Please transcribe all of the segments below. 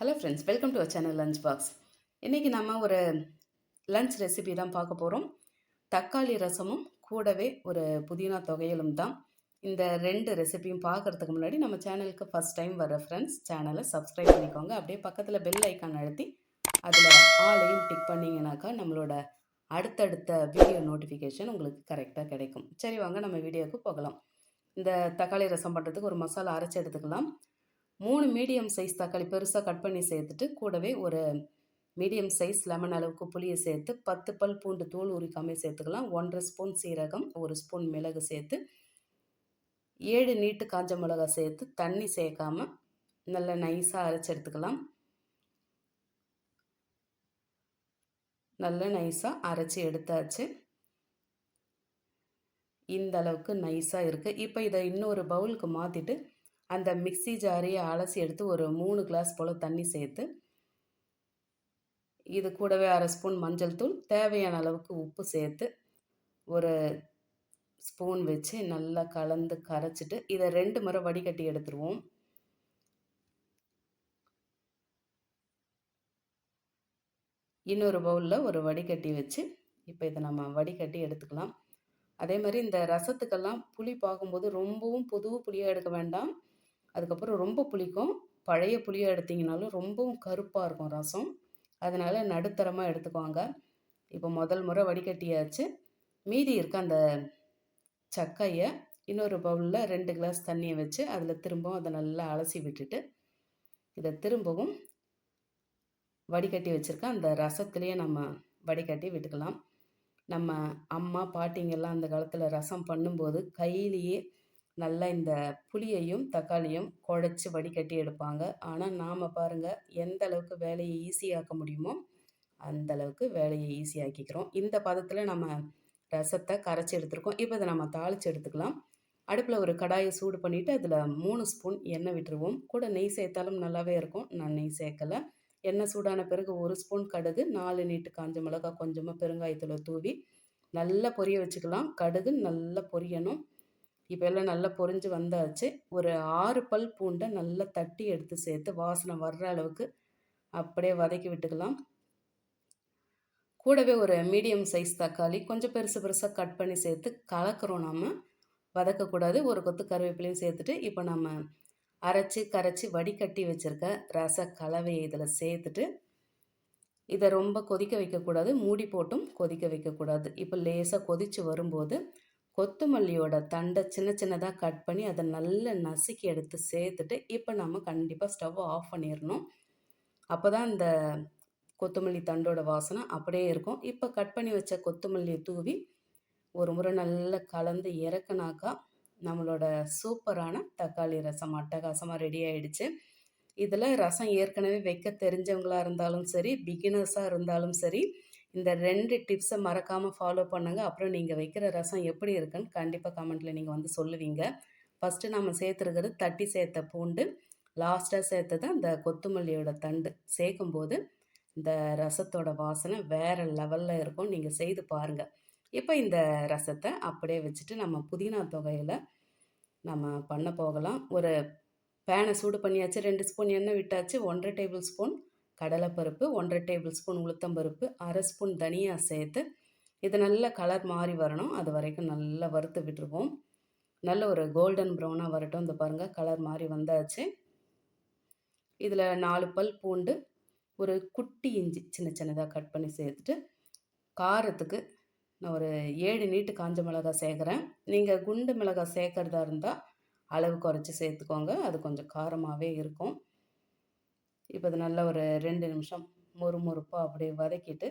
Hello friends welcome to our channel lunch box இன்றைக்கி நம்ம ஒரு லஞ்ச் ரெசிபி தான் பார்க்க போகிறோம் தக்காளி ரசமும் கூடவே ஒரு புதினா தொகையிலும் தான். இந்த ரெண்டு ரெசிபியும் பார்க்குறதுக்கு முன்னாடி நம்ம சேனலுக்கு ஃபஸ்ட் டைம் வர ஃப்ரெண்ட்ஸ் சேனலை சப்ஸ்கிரைப் பண்ணிக்கோங்க. அப்படியே பக்கத்தில் பெல் ஐக்கான் அழுத்தி அதில் ஆளையும் டிக் பண்ணிங்கனாக்கா நம்மளோட அடுத்தடுத்த வீடியோ நோட்டிஃபிகேஷன் உங்களுக்கு கரெக்டாக கிடைக்கும். சரி வாங்க நம்ம வீடியோவுக்கு போகலாம். இந்த தக்காளி ரசம் பண்ணுறதுக்கு ஒரு மசாலா அரைச்சி எடுத்துக்கலாம். மூணு மீடியம் சைஸ் தக்காளி பெருசாக கட் பண்ணி சேர்த்துட்டு கூடவே ஒரு மீடியம் சைஸ் லெமன் அளவுக்கு புளியை சேர்த்து பத்து பல் பூண்டு தூள் உரிக்காமல் சேர்த்துக்கலாம். ஒன்றரை ஸ்பூன் சீரகம் ஒரு ஸ்பூன் மிளகு சேர்த்து ஏழு நீட்டு காஞ்ச மிளகா சேர்த்து தண்ணி சேர்க்காம நல்லா நைஸாக அரைச்சி எடுத்துக்கலாம். நல்லா நைஸாக அரைச்சி எடுத்தாச்சு. இந்த அளவுக்கு நைஸாக இருக்குது இப்போ இதை இன்னொரு பவுலுக்கு மாற்றிட்டு அந்த மிக்சி ஜாரியை அலசி எடுத்து ஒரு மூணு கிளாஸ் போல் தண்ணி சேர்த்து இது கூடவே அரை ஸ்பூன் மஞ்சள் தூள் தேவையான அளவுக்கு உப்பு சேர்த்து ஒரு ஸ்பூன் வச்சு நல்லா கலந்து கரைச்சிட்டு இதை ரெண்டு முறை வடிகட்டி எடுத்துருவோம். இன்னொரு பவுலில் ஒரு வடிகட்டி வச்சு இப்போ இதை நம்ம வடிகட்டி எடுத்துக்கலாம். அதே மாதிரி இந்த ரசத்துக்கெல்லாம் புளி பார்க்கும்போது ரொம்பவும் புது புளியாக எடுக்க வேண்டாம். அதுக்கப்புறம் ரொம்ப புளிக்கும். பழைய புளியை எடுத்திங்கனாலும் ரொம்பவும் கருப்பாக இருக்கும் ரசம். அதனால் நடுத்தரமாக எடுத்துக்குவாங்க இப்போ முதல் முறை வடிகட்டியாச்சு. மீதி இருக்க அந்த சக்கையை இன்னொரு பவுலில் ரெண்டு கிளாஸ் தண்ணியை வச்சு அதில் திரும்பவும் அதை நல்லா அலசி விட்டுட்டு இதை திரும்பவும் வடிகட்டி வச்சுருக்க அந்த ரசத்துலேயே நம்ம வடிகட்டி விட்டுக்கலாம். நம்ம அம்மா பாட்டிங்கெல்லாம் அந்த காலத்தில் ரசம் பண்ணும்போது கையிலேயே நல்லா இந்த புளியையும் தக்காளியும் குழச்சி வடிகட்டி எடுப்பாங்க. ஆனால் நாம் பாருங்கள் எந்த அளவுக்கு வேலையை ஈஸியாக்க முடியுமோ அந்த அளவுக்கு வேலையை ஈஸியாக்கிக்கிறோம் இந்த பதத்தில் நம்ம ரசத்தை கரைச்சி எடுத்துருக்கோம். இப்போ இதை நம்ம தாளித்து எடுத்துக்கலாம். அடுப்பில் ஒரு கடாயை சூடு பண்ணிவிட்டு அதில் மூணு ஸ்பூன் எண்ணெய் விட்டுருவோம். கூட நெய் சேர்த்தாலும் நல்லாவே இருக்கும். நான் நெய் சேர்க்கலை. எண்ணெய் சூடான பிறகு ஒரு ஸ்பூன் கடுகு நாலு நீட்டு காஞ்ச மிளகா கொஞ்சமாக பெருங்காயத்தில் தூவி நல்லா பொரிய வச்சுக்கலாம். கடுகு நல்லா பொரியணும். இப்போ எல்லாம் நல்லா பொறிஞ்சு வந்தாச்சு. ஒரு ஆறு பல் பூண்டை நல்லா தட்டி எடுத்து சேர்த்து வாசனை வர்ற அளவுக்கு அப்படியே வதக்கி விட்டுக்கலாம். கூடவே ஒரு மீடியம் சைஸ் தக்காளி கொஞ்சம் பெருசு பெருசாக கட் பண்ணி சேர்த்து கலக்கிறோம் நம்ம வதக்கக்கூடாது. ஒரு கொத்து கருவேப்பிலையும் சேர்த்துட்டு இப்போ நம்ம அரைச்சி கரைச்சி வடிகட்டி வச்சுருக்க ரச கலவையை இதில் சேர்த்துட்டு இதை ரொம்ப கொதிக்க வைக்கக்கூடாது. மூடி போட்டும் கொதிக்க வைக்கக்கூடாது. இப்போ லேசாக கொதித்து வரும்போது கொத்தமல்லியோட தண்டை சின்ன சின்னதாக கட் பண்ணி அதை நல்லா நசுக்கி எடுத்து சேர்த்துட்டு இப்போ நம்ம கண்டிப்பாக ஸ்டவ்வை ஆஃப் பண்ணிடணும் அப்போ தான் இந்த கொத்தமல்லி தண்டோட வாசனை அப்படியே இருக்கும். இப்போ கட் பண்ணி வச்ச கொத்தமல்லியை தூவி ஒரு முறை நல்லா கலந்து இறக்குனாக்கா நம்மளோட சூப்பரான தக்காளி ரசம் அட்டகாசமாக ரெடி ஆகிடுச்சு இதில் ரசம் ஏற்கனவே வைக்க தெரிஞ்சவங்களாக இருந்தாலும் சரி பிகினர்ஸாக இருந்தாலும் சரி இந்த ரெண்டு டிப்ஸை மறக்காமல் ஃபாலோ பண்ணுங்கள் அப்புறம் நீங்கள் வைக்கிற ரசம் எப்படி இருக்குன்னு கண்டிப்பாக கமெண்ட்டில் நீங்கள் வந்து சொல்லுவீங்க. ஃபஸ்ட்டு நம்ம சேர்த்துருக்கிறது தட்டி சேர்த்த பூண்டு. லாஸ்ட்டாக சேர்த்தது அந்த கொத்தமல்லியோட தண்டு. சேர்க்கும்போது இந்த ரசத்தோட வாசனை வேறு லெவலில் இருக்கும். நீங்கள் செய்து பாருங்கள் இப்போ இந்த ரசத்தை அப்படியே வச்சுட்டு நம்ம புதினா தொகையில் நம்ம பண்ண போகலாம். ஒரு பேனை சூடு பண்ணியாச்சு ரெண்டு ஸ்பூன் எண்ணெய் விட்டாச்சு ஒன்றரை டேபிள் ஸ்பூன் கடலைப்பருப்பு ஒன்றரை டேபிள் ஸ்பூன் உளுத்தம்பருப்பு அரை ஸ்பூன் தனியாக சேர்த்து இது நல்ல கலர் மாறி வரணும். அது வரைக்கும் நல்லா வறுத்து விட்டுருவோம். நல்ல ஒரு கோல்டன் ப்ரௌனாக வரட்டும். இந்த பாருங்கள் கலர் மாறி வந்தாச்சு. இதில் நாலு பல் பூண்டு ஒரு குட்டி இஞ்சி சின்ன சின்னதாக கட் பண்ணி சேர்த்துட்டு காரத்துக்கு நான் ஒரு ஏழு நீட்டு காஞ்ச மிளகாய் சேர்க்குறேன். நீங்கள் குண்டு மிளகாய் சேர்க்குறதா இருந்தால் அளவு குறைச்சி சேர்த்துக்கோங்க. அது கொஞ்சம் காரமாகவே இருக்கும். இப்போ அது நல்லா ஒரு ரெண்டு நிமிஷம் மொறு மொறுப்பாக அப்படியே வதக்கிட்டு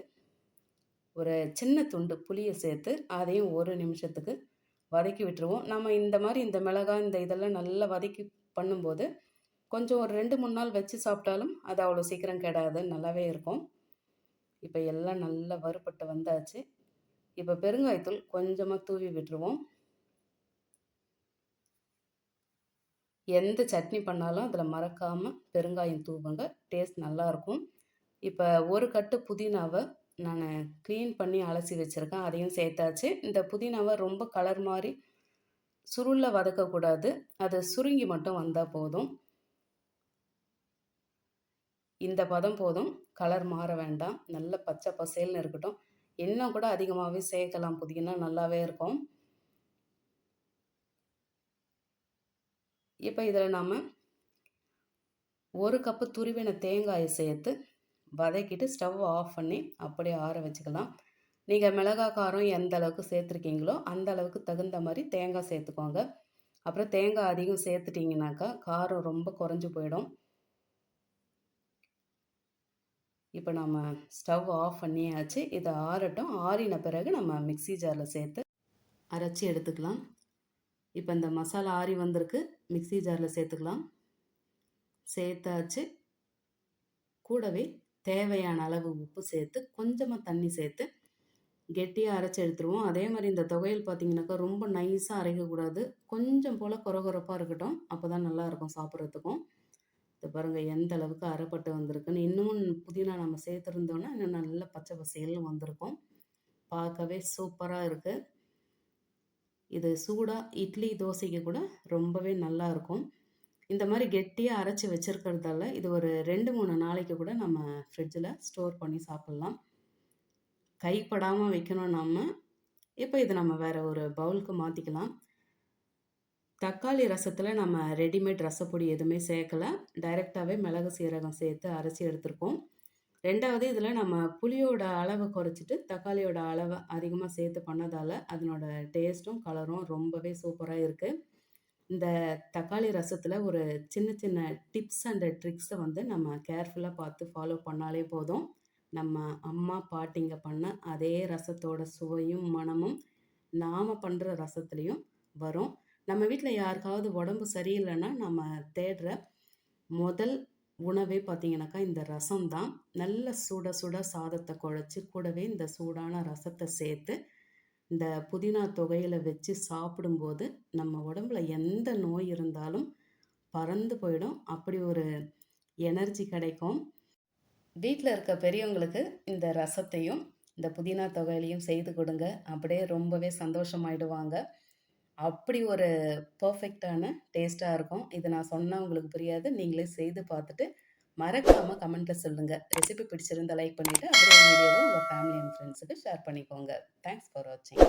ஒரு சின்ன துண்டு புளியை சேர்த்து அதையும் ஒரு நிமிஷத்துக்கு வதக்கி விட்டுருவோம். நம்ம இந்த மாதிரி இந்த மிளகாய் இந்த இதெல்லாம் நல்லா வதக்கி பண்ணும்போது கொஞ்சம் ஒரு ரெண்டு மூணு நாள் வச்சு சாப்பிட்டாலும் அது அவ்வளோ சீக்கிரம் கெடாது நல்லாவே இருக்கும். இப்போ எல்லாம் நல்லா வறுபட்டு வந்தாச்சு. இப்போ பெருங்காயத்தூள் கொஞ்சமாக தூவி விட்டுருவோம். எந்த சட்னி பண்ணாலும் அதில் மறக்காமல் பெருங்காயம் தூவுங்க. டேஸ்ட் நல்லாயிருக்கும் இப்போ ஒரு கட்டு புதினாவை நான் க்ளீன் பண்ணி அலசி வச்சுருக்கேன். அதையும் சேர்த்தாச்சு. இந்த புதினாவை ரொம்ப கலர் மாதிரி சுருளில் வதக்கக்கூடாது. அது சுருங்கி மட்டும் வந்தால் போதும். இந்த பதம் போதும். கலர் மாற வேண்டாம். நல்ல பச்சை பசேல்னு இருக்கட்டும். இன்னும் கூட அதிகமாகவே சேர்க்கலாம். புதினா நல்லாவே இருக்கும். இப்போ இதில் நாம் ஒரு கப்பு துருவின தேங்காயை சேர்த்து வதக்கிட்டு ஸ்டவ் ஆஃப் பண்ணி அப்படியே ஆற வச்சுக்கலாம். நீங்கள் மிளகாய் காரம் எந்த அளவுக்கு சேர்த்துருக்கீங்களோ அந்த அளவுக்கு தகுந்த மாதிரி தேங்காய் சேர்த்துக்கோங்க. அப்புறம் தேங்காய் அதிகம் சேர்த்துட்டிங்கனாக்கா காரம் ரொம்ப குறைஞ்சி போயிடும். இப்போ நம்ம ஸ்டவ் ஆஃப் பண்ணியாச்சு. இதை ஆறட்டும். ஆறின பிறகு நம்ம மிக்ஸி ஜாரில் சேர்த்து அரைச்சி எடுத்துக்கலாம். இப்போ இந்த மசாலா ஆறி வந்திருக்கு. மிக்ஸி ஜாரில் சேர்த்துக்கலாம். சேர்த்தாச்சு. கூடவே தேவையான அளவு உப்பு சேர்த்து கொஞ்சமாக தண்ணி சேர்த்து கெட்டியாக அரைச்சி எடுத்துருவோம். அதே மாதிரி இந்த தொகையில் பார்த்தீங்கன்னாக்கா ரொம்ப நைஸாக அரைக்கக்கூடாது. கொஞ்சம் போல் குறகுறப்பாக இருக்கட்டும். அப்போ தான் நல்லாயிருக்கும் சாப்பிட்றதுக்கும். இது பாருங்கள் எந்த அளவுக்கு அரைப்பட்டு வந்திருக்குன்னு. இன்னும் புதினா நம்ம சேர்த்துருந்தோன்னா இன்னும் நல்ல பச்சை பசேல்னு வந்திருக்கும். பார்க்கவே சூப்பராக இருக்குது இது சூடாக இட்லி தோசைக்கு கூட ரொம்பவே நல்லா இருக்கும் இந்த மாதிரி கெட்டியாக அரைச்சி வச்சுருக்கிறதால இது ஒரு ரெண்டு மூணு நாளைக்கு கூட நம்ம ஃப்ரிட்ஜில் ஸ்டோர் பண்ணி சாப்பிட்லாம். கைப்படாமல் வைக்கணும் நம்ம இப்போ இது நம்ம வேறு ஒரு பவுலுக்கு மாற்றிக்கலாம் தக்காளி ரசத்தில் நம்ம ரெடிமேட் ரசப்பொடி எதுவுமே சேர்க்கலை. டைரெக்டாகவே மிளகு சீரகம் சேர்த்து அரைச்சி எடுத்திருக்கோம். ரெண்டாவது இதில் நம்ம புளியோட அளவை குறைச்சிட்டு தக்காளியோட அளவை அதிகமாக சேர்த்து பண்ணதால் அதனோட டேஸ்ட்டும் கலரும் ரொம்பவே சூப்பராக இருக்குது இந்த தக்காளி ரசத்தில் ஒரு சின்ன சின்ன டிப்ஸ் அண்ட் ட்ரிக்ஸை வந்து நம்ம கேர்ஃபுல்லாக பார்த்து ஃபாலோ பண்ணாலே போதும். நம்ம அம்மா பாட்டிங்க பண்ண அதே ரசத்தோட சுவையும் மனமும் நாம் பண்ணுற ரசத்துலேயும் வரும். நம்ம வீட்டில் யாருக்காவது உடம்பு சரியில்லைன்னா நம்ம தேடுற முதல் உணவே பார்த்தீங்கன்னாக்கா இந்த ரசம் தான் நல்ல சுட சுட சாதத்தை குழச்சி கூடவே இந்த சூடான ரசத்தை சேர்த்து இந்த புதினா தொகையில் வச்சு சாப்பிடும்போது நம்ம உடம்புல எந்த நோய் இருந்தாலும் பறந்து போயிடும். அப்படி ஒரு எனர்ஜி கிடைக்கும். வீட்டில் இருக்க பெரியவங்களுக்கு இந்த ரசத்தையும் இந்த புதினா தொகையிலையும் செய்து கொடுங்க. அப்படியே ரொம்பவே சந்தோஷமாயிடுவாங்க. அப்படி ஒரு பர்ஃபெக்டான டேஸ்ட்டாக இருக்கும். இது நான் சொன்னால் உங்களுக்கு புரியாது. நீங்களே செய்து பார்த்துட்டு மறக்காமல் கமெண்ட்டில் சொல்லுங்கள் ரெசிபி பிடிச்சிருந்தால் லைக் பண்ணிவிட்டு அப்புறம் வீடியோவை உங்கள் ஃபேமிலி அண்ட் ஃப்ரெண்ட்ஸுக்கு ஷேர் பண்ணிக்கோங்க. தேங்க்ஸ் ஃபார் வாட்சிங்.